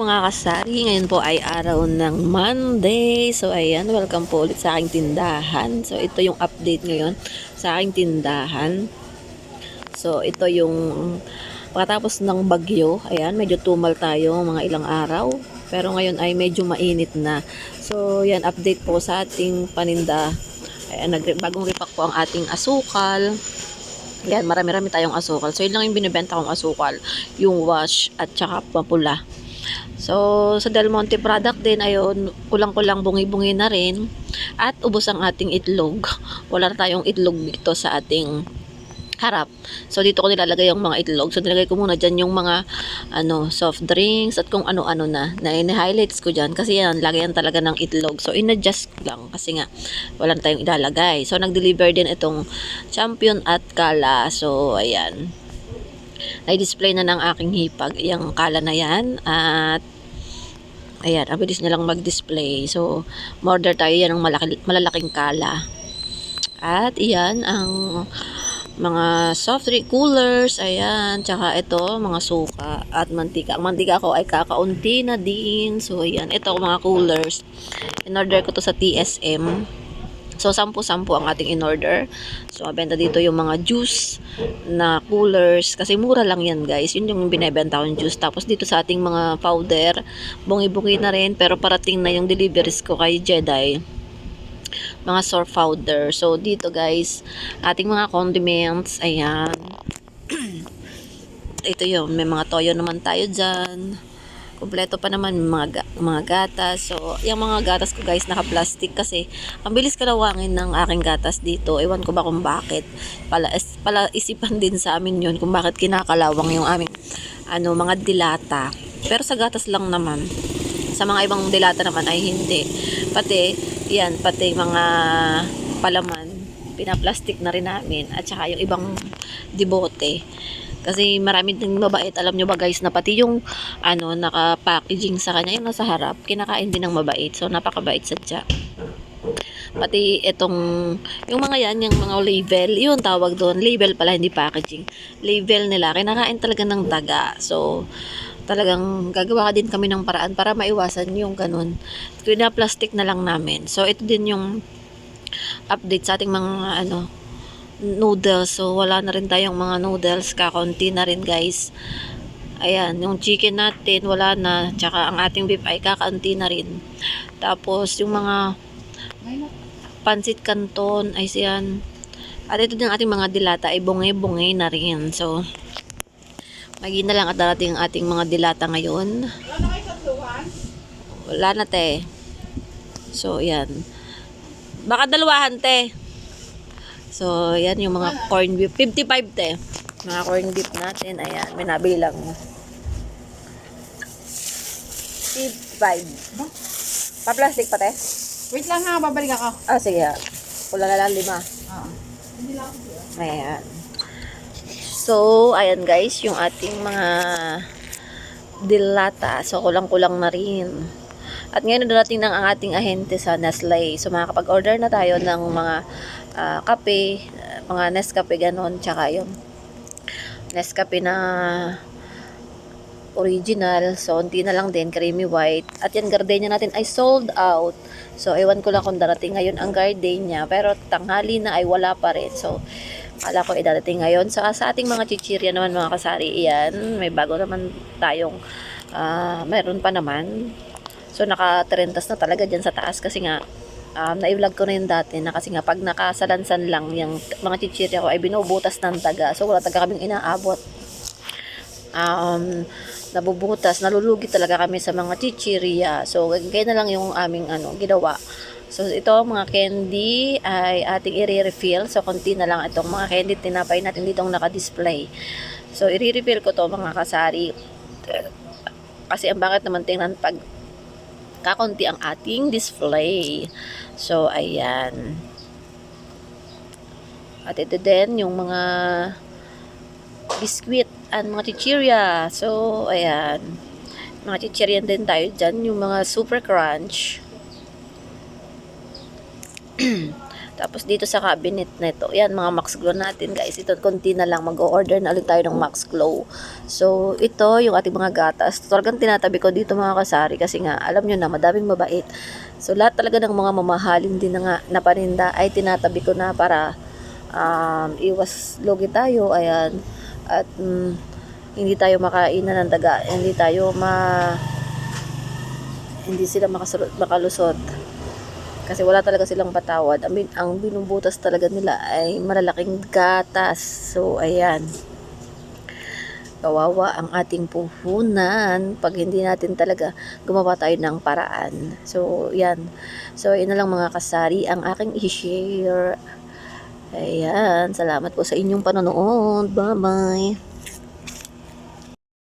Mga kasari, ngayon po ay araw ng Monday. So, ayan, welcome po ulit sa aking tindahan. So, ito yung update ngayon sa aking tindahan. So, ito yung pagkatapos ng bagyo. Ayan, medyo tumal tayo mga ilang araw. Pero ngayon ay medyo mainit na. So, yan, update po sa ating paninda. Ayan, bagong repack po ang ating asukal. Yan, marami-rami tayong asukal. So, yun lang yung binibenta kong asukal. Yung wash at saka mapula. So, sa Del Monte product din, ayun, kulang-kulang bungi-bungi na rin. At ubos ang ating itlog. Wala tayong itlog dito sa ating harap. So, dito ko nilalagay yung mga itlog. So, nilagay ko muna dyan yung mga ano, soft drinks at kung ano-ano na. Na highlights ko dyan. Kasi yan, lagay yan talaga ng itlog. So, in-adjust lang. Kasi nga, wala na tayong ilalagay. So, nag-deliver din itong champion at kala. So, ayan na-display na ng aking hipag yung kala na yan at ayan, ang bilis nilang mag-display. So, order tayo. Yan ng malaki, malalaking kala. At iyan ang mga soft drink coolers. Ayan, tsaka ito mga suka at mantika, ang mantika ko ay kakaunti na din. So ayan, ito mga coolers. In order ko to sa TSM So, sampu-sampu ang ating in-order. So, mabenta dito yung mga juice na coolers. Kasi mura lang yan, guys. Yun yung binibenta kong juice. Tapos dito sa ating mga powder, bungi-bungi na rin. Pero parating na yung deliveries ko kay Jedi. Mga surf powder. So, dito, guys, ating mga condiments. Ayan. Ito yun. May mga toyo naman tayo dyan kompleto pa naman mga, ga- mga gatas. So, yung mga gatas ko guys, naka-plastic kasi ang bilis kalawangin ng aking gatas dito. Ewan ko ba kung bakit. Pala, is- pala isipan din sa amin yun kung bakit kinakalawang yung aming ano, mga dilata. Pero sa gatas lang naman. Sa mga ibang dilata naman ay hindi. Pati, yan, pati mga palaman, pinaplastic na rin namin. At saka yung ibang dibote. Kasi marami din mabait. Alam nyo ba guys na pati yung ano, naka-packaging sa kanya, yung nasa harap, kinakain din ng mabait. So, napakabait sadya. Pati itong, yung mga yan, yung mga label, yun tawag doon. Label pala, hindi packaging. Label nila, kinakain talaga ng daga. So, talagang gagawa din kami ng paraan para maiwasan yung ganun. Pina-plastic na lang namin. So, ito din yung update sa ating mga ano, noodles. So, wala na rin tayong mga noodles. Kakaunti na rin, guys. Ayan, yung chicken natin, wala na. Tsaka ang ating beef ay kakaunti na rin. Tapos, yung mga pansit canton, ay siyan. At ito din ating mga dilata ay bungi-bungi na rin. So, magi na lang at darating ang ating mga dilata ngayon. Wala na, te. So, yan. Baka dalawahan, te. So, yan yung mga corn beef. 55 te. Mga corn beef natin. Ayan, may nabili lang. 55. Pa-plastic pa te? Wait lang ha, babalik ako. Ah, sige. Pula na lang lima. Oo. Ayan. So, ayan guys, yung ating mga dilata. So, kulang-kulang na rin. At ngayon darating ng ang ating ahente sa Nestle. So, makakapag-order na tayo ng mga ah, kape, mga Nescafe ganon, tsaka yung Nescafe na original. So, unti na lang din, creamy white. At yan, gardenia natin ay sold out. So, ewan ko lang kung darating ngayon ang gardenia. Pero tanghali na ay wala pa rin. So, Akala ko idadating ngayon. So, sa ating mga chichirya naman mga kasari, iyan, may bago naman tayong, ah, mayroon pa naman. So, naka-trentas na talaga dyan sa taas kasi nga, um, na-vlog ko na yun dati na kasi nga pag nakasalansan lang yung mga chichirya ko ay binubutas ng taga. So, wala taga kaming inaabot. Um, nabubutas, nalulugi talaga kami sa mga chichirya. So, ganyan na lang yung aming ano, ginawa. So, ito mga candy ay ating i-refill. So, konti na lang itong mga candy tinapay natin ditong naka-display. So, i-refill ko to mga kasari. Kasi ang bakit naman tingnan pag kakonti ang ating display. So, ayan. At ito din yung mga biscuit at mga chichirya. So, ayan. Mga chichirya din tayo dyan. Yung mga super crunch. Tapos dito sa cabinet na ito, yan mga Max Glow natin guys. Ito konti na lang mag-order na ulit tayo ng Max Glow. So ito yung ating mga gatas. Talagang tinatabi ko dito mga kasari kasi nga alam nyo na madaming mabait. So lahat talaga ng mga mamahalin din na nga na paninda ay tinatabi ko na para um, iwas logi tayo. Ayan. At mm, hindi tayo makainan ng daga. Hindi tayo ma hindi sila makasulot, makalusot. Kasi wala talaga silang patawad. Ang, bin- ang binubutas talaga nila ay malalaking gatas. So, ayan. Kawawa ang ating puhunan pag hindi natin talaga gumawa tayo ng paraan. So, yan. So, yun na lang mga kasari ang aking i-share. Ayan. Salamat po sa inyong panonood. Bye-bye.